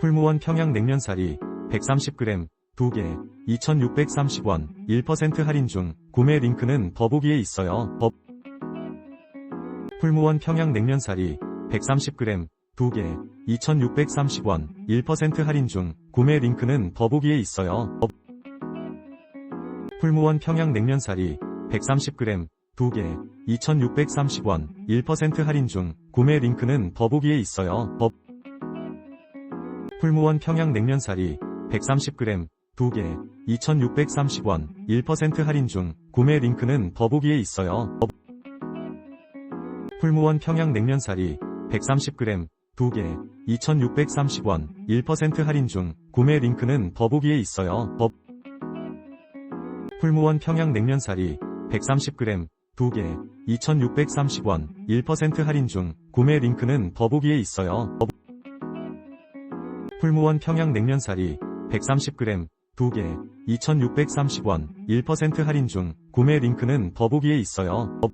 풀무원 평양 냉면사리 130g 2개 2,630원 1% 할인 중 구매 링크는 더보기에 있어요. 더... 풀무원 평양 냉면사리 130g 2개 2,630원 1% 할인 중 구매 링크는 더보기에 있어요. 더... 풀무원 평양 냉면사리 130g 2개 2,630원 1% 할인 중 구매 링크는 더보기에 있어요. 더... 풀무원 평양 냉면사리 130g 2개 2,630원 1% 할인 중 구매 링크는 더보기에 있어요. 더... 풀무원 평양 냉면사리 130g 2개 2,630원 1% 할인 중 구매 링크는 더보기에 있어요. 더... 풀무원 평양냉면사리 130g 2개 2,630원 1% 할인 중 구매 링크는 더보기에 있어요. 더... 풀무원 평양 냉면사리 130g 2개 2,630원 1% 할인 중 구매 링크는 더보기에 있어요. 더...